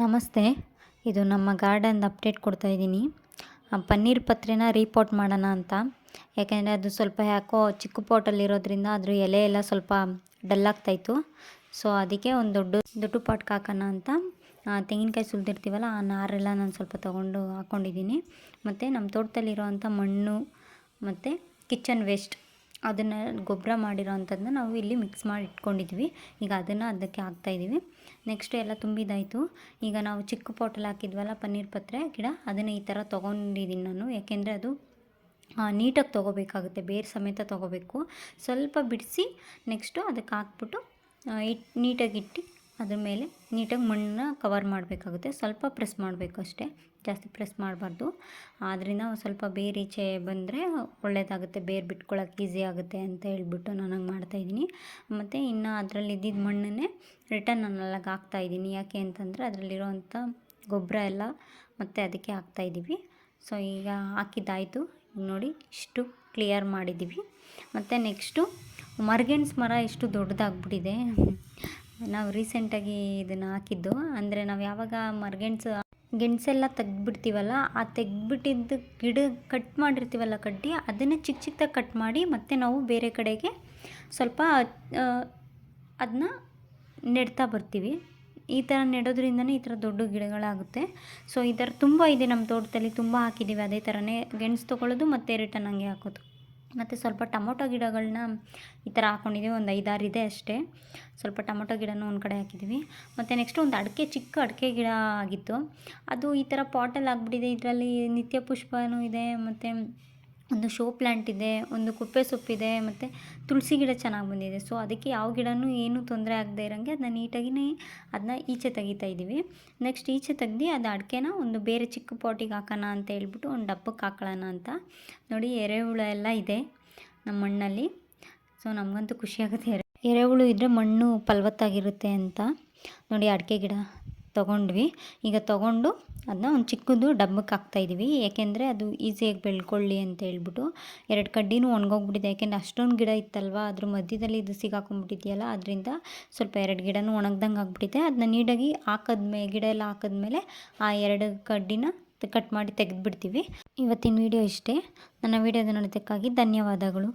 ನಮಸ್ತೆ, ಇದು ನಮ್ಮ ಗಾರ್ಡನ್ ಅಪ್ಡೇಟ್ ಕೊಡ್ತಾ ಇದ್ದೀನಿ. ಪನ್ನೀರ್ ಪತ್ರೆನ ರೀಪೋರ್ಟ್ ಮಾಡೋಣ ಅಂತ. ಯಾಕೆಂದರೆ ಅದು ಸ್ವಲ್ಪ ಯಾಕೋ ಚಿಕ್ಕ ಪಾಟಲ್ಲಿರೋದ್ರಿಂದ ಅದ್ರ ಎಲೆ ಎಲ್ಲ ಸ್ವಲ್ಪ ಡಲ್ ಆಗ್ತಾಯಿತ್ತು ಸೊ, ಅದಕ್ಕೆ ಒಂದು ದೊಡ್ಡ ದೊಡ್ಡ ಪಾಟ್ಗೆ ಹಾಕೋಣ ಅಂತ. ತೆಂಗಿನಕಾಯಿ ಸುಲಿದಿರ್ತೀವಲ್ಲ, ಆ ನಾರೆಲ್ಲ ನಾನು ಸ್ವಲ್ಪ ತೊಗೊಂಡು ಹಾಕ್ಕೊಂಡಿದ್ದೀನಿ ಮತ್ತು ನಮ್ಮ ತೋಟದಲ್ಲಿರೋವಂಥ ಮಣ್ಣು, ಮತ್ತು ಕಿಚನ್ ವೇಸ್ಟ್. ಅದನ್ನು ಗೊಬ್ಬರ ಮಾಡಿರೋ ಅಂಥದ್ದನ್ನ ನಾವು ಇಲ್ಲಿ ಮಿಕ್ಸ್ ಮಾಡಿ ಇಟ್ಕೊಂಡಿದ್ವಿ. ಈಗ ಅದನ್ನು ಅದಕ್ಕೆ ಹಾಕ್ತಾಯಿದ್ದೀವಿ ನೆಕ್ಸ್ಟ್ ಎಲ್ಲ ತುಂಬಿದಾಯಿತು. ಈಗ ನಾವು ಚಿಕ್ಕ ಪಾಟಲ್ಲಿ ಹಾಕಿದ್ವಲ್ಲ, ಪನ್ನೀರ್ ಪತ್ರೆ ಗಿಡ, ಅದನ್ನು ಈ ಥರ ತೊಗೊಂಡಿದ್ದೀನಿ ನಾನು. ಯಾಕೆಂದರೆ ಅದು ನೀಟಾಗಿ ತೊಗೋಬೇಕಾಗುತ್ತೆ, ಬೇರೆ ಸಮೇತ ತೊಗೋಬೇಕು. ಸ್ವಲ್ಪ ಬಿಡಿಸಿ ನೆಕ್ಸ್ಟು ಅದಕ್ಕೆ ಹಾಕ್ಬಿಟ್ಟು ಇಟ್, ನೀಟಾಗಿ ಇಟ್ಟು ಅದ್ರ ಮೇಲೆ ನೀಟಾಗಿ ಮಣ್ಣನ್ನ ಕವರ್ ಮಾಡಬೇಕಾಗುತ್ತೆ. ಸ್ವಲ್ಪ ಪ್ರೆಸ್ ಮಾಡಬೇಕು ಅಷ್ಟೇ. ಜಾಸ್ತಿ ಪ್ರೆಸ್ ಮಾಡಬಾರ್ದು. ಆದ್ದರಿಂದ ಸ್ವಲ್ಪ ಬೇರೆ ಈಚೆ ಬಂದರೆ ಒಳ್ಳೆಯದಾಗುತ್ತೆ ಬೇರು ಬಿಟ್ಕೊಳ್ಳೋಕೆ ಈಸಿ ಆಗುತ್ತೆ ಅಂತ ಹೇಳ್ಬಿಟ್ಟು ನಾನು ಹಂಗೆ ಮಾಡ್ತಾಯಿದ್ದೀನಿ ಮತ್ತು ಇನ್ನು ಅದರಲ್ಲಿ ಇದ್ದಿದ್ದ ಮಣ್ಣನ್ನೇ ರಿಟರ್ನ್ ನಾನು ಅಲ್ಲಿಗೆ ಹಾಕ್ತಾಯಿದ್ದೀನಿ ಯಾಕೆ ಅಂತಂದರೆ ಅದರಲ್ಲಿರೋವಂಥ ಗೊಬ್ಬರ ಎಲ್ಲ ಮತ್ತು ಅದಕ್ಕೆ ಹಾಕ್ತಾಯಿದ್ದೀವಿ ಸೊ ಈಗ ಹಾಕಿದ್ದಾಯಿತು. ನೋಡಿ ಇಷ್ಟು ಕ್ಲಿಯರ್ ಮಾಡಿದ್ದೀವಿ. ಮತ್ತು ನೆಕ್ಸ್ಟು ಮರ್ಗೆಣ್ಸ್ ಮರ ಇಷ್ಟು ದೊಡ್ಡದಾಗ್ಬಿಟ್ಟಿದೆ. ನಾವು ರೀಸೆಂಟಾಗಿ ಇದನ್ನು ಹಾಕಿದ್ದು. ಅಂದರೆ ನಾವು ಯಾವಾಗ ಮರ್ಗೆಣ್ಸು ಗೆಣಸೆಲ್ಲ ತೆಗ್ದುಬಿಡ್ತೀವಲ್ಲ, ಆ ತೆಗ್ದುಬಿಟ್ಟಿದ್ದು ಗಿಡ ಕಟ್ ಮಾಡಿರ್ತೀವಲ್ಲ ಕಡ್ಡಿ, ಅದನ್ನು ಚಿಕ್ಕ ಚಿಕ್ಕದಾಗಿ ಕಟ್ ಮಾಡಿ ಮತ್ತೆ ನಾವು ಬೇರೆ ಕಡೆಗೆ ಸ್ವಲ್ಪ ಅದನ್ನ ನೆಡ್ತಾ ಬರ್ತೀವಿ. ಈ ಥರ ನೆಡೋದ್ರಿಂದನೇ ಈ ಥರ ದೊಡ್ಡ ಗಿಡಗಳಾಗುತ್ತೆ. ಸೊ ಈ ಥರ ತುಂಬ ಇದೆ ನಮ್ಮ ತೋಟದಲ್ಲಿ, ತುಂಬ ಹಾಕಿದ್ದೀವಿ ಅದೇ ಥರನೇ ಗೆಣಸು ತೊಗೊಳ್ಳೋದು ಮತ್ತು ರಿಟರ್ನ್ ಹಂಗೆ ಹಾಕೋದು. ಮತ್ತು ಸ್ವಲ್ಪ ಟೊಮೊಟೊ ಗಿಡಗಳನ್ನ ಈ ಥರ ಹಾಕ್ಕೊಂಡಿದ್ದೀವಿ ಒಂದು ಐದಾರು ಇದೆ ಅಷ್ಟೇ. ಸ್ವಲ್ಪ ಟೊಮೊಟೊ ಗಿಡನೂ ಒಂದು ಕಡೆ ಹಾಕಿದ್ದೀವಿ ಮತ್ತು ನೆಕ್ಸ್ಟ್ ಒಂದು ಅಡಿಕೆ, ಚಿಕ್ಕ ಅಡಿಕೆ ಗಿಡ ಆಗಿತ್ತು. ಅದು ಈ ಥರ ಪಾಟಲ್ಲಿ ಆಗಿಬಿಟ್ಟಿದೆ. ಇದರಲ್ಲಿ ನಿತ್ಯ ಪುಷ್ಪನೂ ಇದೆ, ಮತ್ತು ಒಂದು ಶೋ ಪ್ಲ್ಯಾಂಟ್ ಇದೆ, ಒಂದು ಕುಪ್ಪೆ ಸೊಪ್ಪಿದೆ ಮತ್ತು ತುಳಸಿ ಗಿಡ ಚೆನ್ನಾಗಿ ಬಂದಿದೆ. ಸೊ ಅದಕ್ಕೆ ಯಾವ ಗಿಡನೂ ಏನೂ ತೊಂದರೆ ಆಗದೆ ಇರೋಂಗೆ ಅದನ್ನ ನೀಟಾಗಿನೇ ಅದನ್ನ ಈಚೆ ತೆಗಿತಾ ಇದ್ದೀವಿ. ನೆಕ್ಸ್ಟ್ ಈಚೆ ತೆಗ್ದು ಅದು ಅಡಿಕೆನ ಒಂದು ಬೇರೆ ಚಿಕ್ಕ ಪಾಟಿಗೆ ಹಾಕೋಣ ಅಂತ ಹೇಳ್ಬಿಟ್ಟು ಒಂದು ಡಬ್ಬಕ್ಕೆ ಹಾಕೊಳ್ಳೋಣ ಅಂತ. ನೋಡಿ, ಎರೆಹುಳ ಎಲ್ಲ ಇದೆ ನಮ್ಮ ಮಣ್ಣಲ್ಲಿ. ಸೊ ನಮಗಂತೂ ಖುಷಿಯಾಗುತ್ತೆ ಎರೆ ಎರೆಹುಳು ಇದ್ದರೆ ಮಣ್ಣು ಫಲವತ್ತಾಗಿರುತ್ತೆ ಅಂತ. ನೋಡಿ, ಅಡಿಕೆ ಗಿಡ. ತೊಗೊಂಡ್ವಿ. ಈಗ ತೊಗೊಂಡು ಅದನ್ನ ಒಂದು ಚಿಕ್ಕದು ಡಬ್ಬಕ್ಕೆ ಹಾಕ್ತಾಯಿದ್ದೀವಿ ಯಾಕೆಂದರೆ ಅದು ಈಸಿಯಾಗಿ ಬೆಳ್ಕೊಳ್ಳಿ ಅಂತ ಹೇಳ್ಬಿಟ್ಟು ಎರಡು ಕಡ್ಡಿನೂ ಒಣಗೋಗ್ಬಿಟ್ಟಿದೆ. ಯಾಕೆಂದರೆ ಅಷ್ಟೊಂದು ಗಿಡ ಇತ್ತಲ್ವ? ಅದ್ರ ಮಧ್ಯದಲ್ಲಿ ಇದು ಸಿಗಾಕೊಂಡ್ಬಿಟ್ಟಿದೆಯಲ್ಲ, ಅದರಿಂದ ಸ್ವಲ್ಪ ಎರಡು ಗಿಡನೂ ಒಣಗ್ದಂಗೆ ಆಗ್ಬಿಟ್ಟಿದೆ. ಅದನ್ನ ನೀಟಾಗಿ ಹಾಕಿದ್ಮೇಲೆ ಗಿಡ ಎಲ್ಲ ಹಾಕಿದ್ಮೇಲೆ ಆ ಎರಡು ಕಡ್ಡಿನ ಕಟ್ ಮಾಡಿ ತೆಗೆದುಬಿಡ್ತೀವಿ. ಇವತ್ತಿನ ವಿಡಿಯೋ ಇಷ್ಟೇ. ನನ್ನ ವಿಡಿಯೋದ ನೋಡೋದಕ್ಕಾಗಿ ಧನ್ಯವಾದಗಳು.